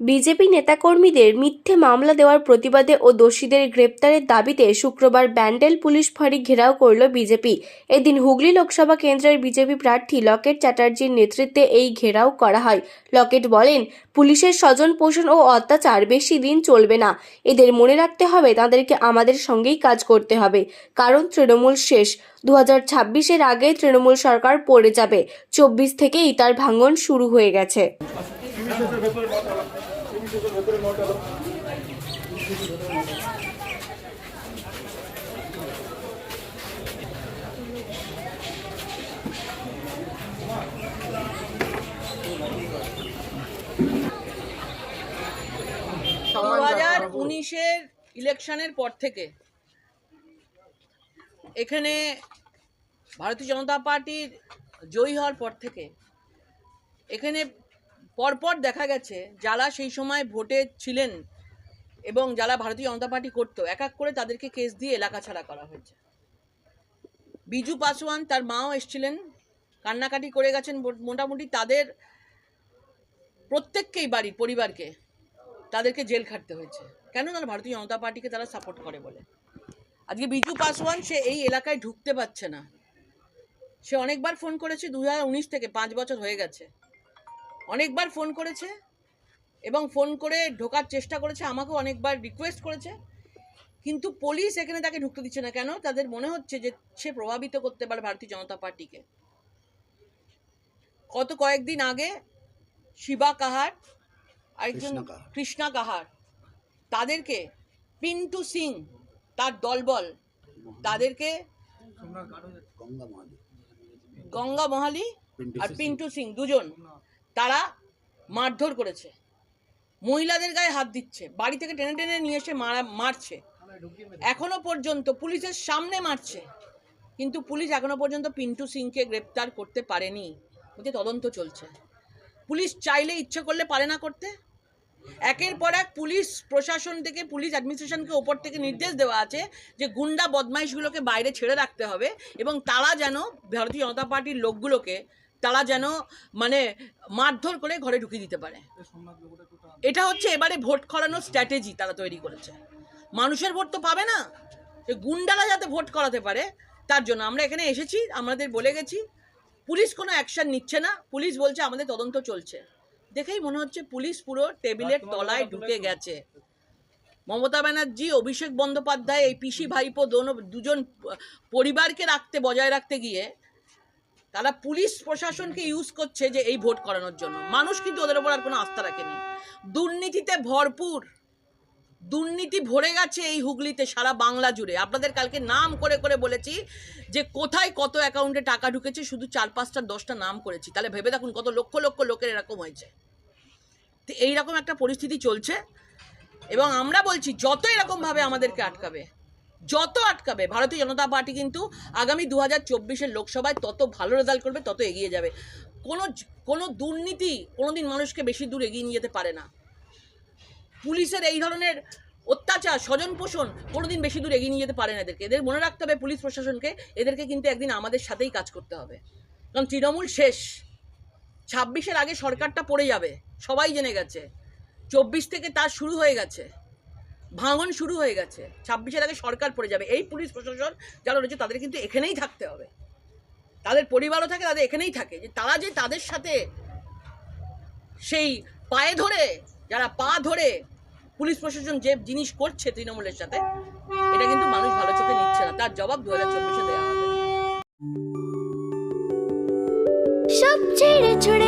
BJP নেতাকর্মীদের মিথ্যে মামলা দেওয়ার প্রতিবাদে ও দোষীদের গ্রেপ্তারের দাবিতে শুক্রবার ব্যান্ডেল পুলিশ ফাঁড়ি ঘেরাও করল বিজেপি। এদিন হুগলি লোকসভা কেন্দ্রের বিজেপি প্রার্থী লকেট চ্যাটার্জির নেতৃত্বে এই ঘেরাও করা হয়। লকেট বলেন, পুলিশের স্বজন পোষণ ও অত্যাচার বেশি দিন চলবে না। এদের মনে রাখতে হবে তাদেরকে আমাদের সঙ্গেই কাজ করতে হবে। কারণ তৃণমূল শেষ। দু হাজার ছাব্বিশের আগে তৃণমূল সরকার পড়ে যাবে। চব্বিশ থেকেই তার ভাঙন শুরু হয়ে গেছে। উনিশের ইলেকশনের পর থেকে এখানে ভারতীয় জনতা পার্টির জয়ী হওয়ার পর থেকে এখানে পরপর দেখা গেছে যারা সেই সময় ভোটে ছিলেন এবং যারা ভারতীয় জনতা পার্টি করতো, এক এক করে তাদেরকে কেস দিয়ে এলাকা ছাড়া করা হয়েছে। বিজু পাসওয়ান তার মাও এসছিলেন, কান্নাকাটি করে গেছেন মোটামুটি তাদের প্রত্যেককেই বাড়ির পরিবারকে তাদেরকে জেল খাটতে হয়েছে। কেন না ভারতীয় জনতা পার্টিকে তারা সাপোর্ট করে বলে। আজকে বিজু পাসওয়ান সে এই এলাকায় ঢুকতে পারছে না। সে অনেকবার ফোন করেছে দু থেকে পাঁচ বছর হয়ে গেছে। অনেকবার ফোন করেছে এবং ফোন করে ঢোকার চেষ্টা করেছে আমাকেও অনেকবার রিকোয়েস্ট করেছে। কিন্তু পুলিশ এখানে তাকে ঢুকতে দিচ্ছে না। কেন? তাদের মনে হচ্ছে যে সে প্রভাবিত করতে পারে ভারতীয় জনতা পার্টিকে। গত কয়েকদিন আগে শিবা কাহার আরেকজন কৃষ্ণা কাহার। তাদেরকে পিন্টু সিং তার দলবল তাদেরকে গঙ্গা মহালি আর পিন্টু সিং দুজন। তারা মারধর করেছে। মহিলাদের গায়ে হাত দিচ্ছে। বাড়ি থেকে টেনে টেনে নিয়ে এসে মারা, মারছে। এখনও পর্যন্ত পুলিশের সামনে মারছে। কিন্তু পুলিশ এখনও পর্যন্ত পিন্টু সিংকে গ্রেপ্তার করতে পারেনি। বলছে তদন্ত চলছে। পুলিশ চাইলে ইচ্ছে করলে পারে না করতে। একের পর এক পুলিশ প্রশাসন থেকে, পুলিশ অ্যাডমিনিস্ট্রেশনকে ওপর থেকে নির্দেশ দেওয়া আছে যে গুন্ডা বদমাইশগুলোকে বাইরে ছেড়ে রাখতে হবে এবং তারা যেন ভারতীয় জনতা পার্টির লোকগুলোকে তারা যেন মানে মারধর করে ঘরে ঢুকিয়ে দিতে পারে। এটা হচ্ছে এবারে ভোট করানোর স্ট্র্যাটেজি তারা তৈরি করেছে। মানুষের ভোট তো পাবে না। গুন্ডারা যাতে ভোট করাতে পারে তার জন্য আমরা এখানে এসেছি আমাদের বলে গেছি পুলিশ কোনো অ্যাকশন নিচ্ছে না পুলিশ বলছে আমাদের তদন্ত চলছে। দেখেই মনে হচ্ছে পুলিশ পুরো টেবিলের তলায় ঢুকে গেছে। মমতা ব্যানার্জি অভিষেক বন্দ্যোপাধ্যায় এই পিসি ভাইপো দোনো দুজন পরিবারকে রাখতে বজায় রাখতে গিয়ে তারা পুলিশ প্রশাসনকে ইউজ করছে যে এই ভোট করানোর জন্য। মানুষ কিন্তু ওদের ওপর আর কোনো আস্থা রাখেনি। দুর্নীতিতে ভরপুর। দুর্নীতি ভরে গেছে এই হুগলিতে সারা বাংলা জুড়ে। আপনাদের কালকে নাম করে করে বলেছি যে কোথায় কত অ্যাকাউন্টে টাকা ঢুকেছে, শুধু চার পাঁচটা, দশটা নাম করেছি। তাহলে ভেবে দেখুন কত লক্ষ লক্ষ লোকের এরকম হয়েছে। তো এইরকম একটা পরিস্থিতি চলছে এবং আমরা বলছি, যত এরকমভাবে আমাদেরকে আটকাবে যত আটকাবে, ভারতীয় জনতা পার্টি কিন্তু আগামী দু হাজার চব্বিশের লোকসভায় তত ভালো রেজাল্ট করবে, তত এগিয়ে যাবে। কোনো কোনো দুর্নীতি কোনোদিন মানুষকে বেশি দূর এগিয়ে নিয়ে যেতে পারে না। পুলিশের এই ধরনের অত্যাচার স্বজন পোষণ কোনোদিন বেশি দূর এগিয়ে নিয়ে যেতে পারে না এদেরকে। এদের মনে রাখতে হবে পুলিশ প্রশাসনকে, এদেরকে কিন্তু একদিন আমাদের সাথেই কাজ করতে হবে। কারণ তৃণমূল শেষ। ছাব্বিশের আগে সরকারটা পড়ে যাবে, সবাই জেনে গেছে। চব্বিশ থেকে তার শুরু হয়ে গেছে। ভাঙন শুরু হয়ে গেছে। ছাব্বিশের আগে সরকার পড়ে যাবে। এই পুলিশ প্রশাসন যারা রয়েছে, তাদের কিন্তু এখানেই থাকতে হবে। তাদের পরিবারও থাকে, তাদের এখানেই থাকে। যে তারা যে তাদের সাথে সেই পায়ে ধরে, যারা পা ধরে পুলিশ প্রশাসন যে জিনিস করছে তৃণমূলের সাথে, এটা কিন্তু মানুষ ভালো চোখে নিচ্ছে না। তার জবাব দু হাজার চব্বিশে দেওয়া হবে। সব ছেড়ে